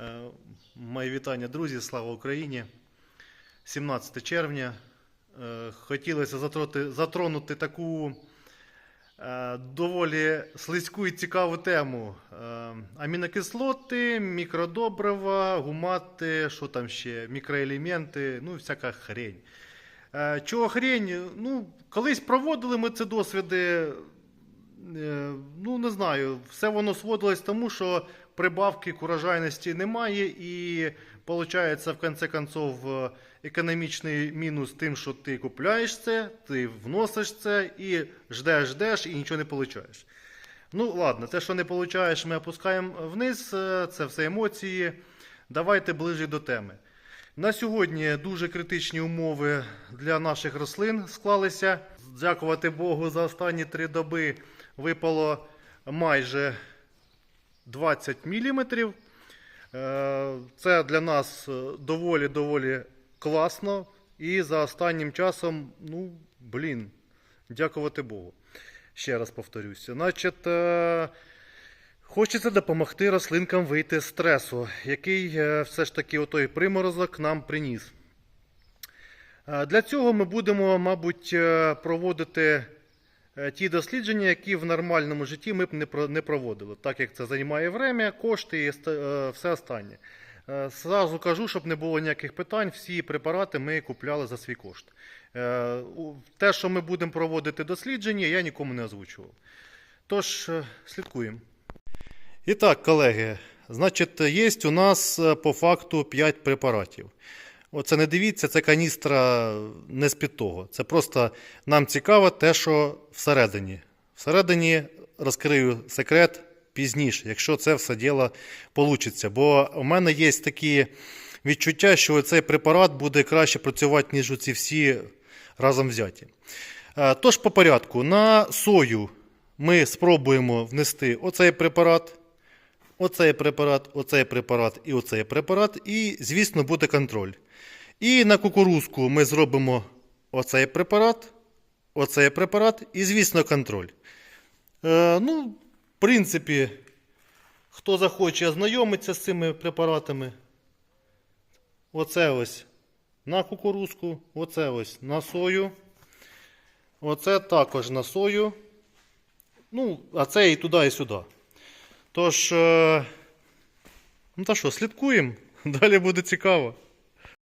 Е, Мої вітання, друзі, слава Україні. 17 червня. Е, Хотілося затронути, таку е, доволі слизьку і цікаву тему. Амінокислоти, мікродобрива, гумати, що там ще, мікроелементи, ну, всяка хрень. Чого хрень? Ну, колись проводили ми ці досвіди. Ну, не знаю, все воно сводилось тому, що прибавки к урожайності немає, і виходить, в кінці концов, е, економічний мінус тим, що ти купляєш це, ти вносиш це і ждеш, ждеш, і нічого не получаєш. Ну, ладно, те, що не получаєш, ми опускаємо вниз, е, це все емоції. Давайте ближче до теми. На сьогодні дуже критичні умови для наших рослин склалися. Дякувати Богу, за останні три доби випало майже 20 мм. Це для нас доволі-доволі класно. І за останнім часом, ну, блін, дякувати Богу. Ще раз повторюся. Значить, е, Хочеться допомогти рослинкам вийти з стресу, який е, все ж таки отой приморозок нам приніс. Е, Для цього ми будемо, мабуть, е, проводити е, ті дослідження, які в нормальному житті ми б не проводили, так як це займає время, кошти і е, все останнє. Е, Зразу кажу, щоб не було ніяких питань, всі препарати ми купляли за свій кошт. Е, Те, що ми будемо проводити дослідження, я нікому не озвучував. Тож, е, слідкуємо. І так, колеги, значить, є у нас е, по факту 5 препаратів. Оце не дивіться, це каністра не з-під того. Це просто нам цікаво те, що всередині. Всередині розкрию секрет пізніше, якщо це все діло вийде. Бо у мене є такі відчуття, що цей препарат буде краще працювати, ніж ці всі разом взяті. Е, Тож по порядку, на сою ми спробуємо внести оцей препарат, оцей препарат, оцей препарат і оцей препарат, і, звісно, буде контроль. І на кукурузку ми зробимо оцей препарат, оцей препарат і, звісно, контроль. Е, ну, в принципі, хто захоче ознайомитися з цими препаратами, оце ось на кукурузку, оце ось на сою. Оце також на сою. Ну, а це і туди, і сюди. Тож, е, ну та що, слідкуємо. Далі буде цікаво.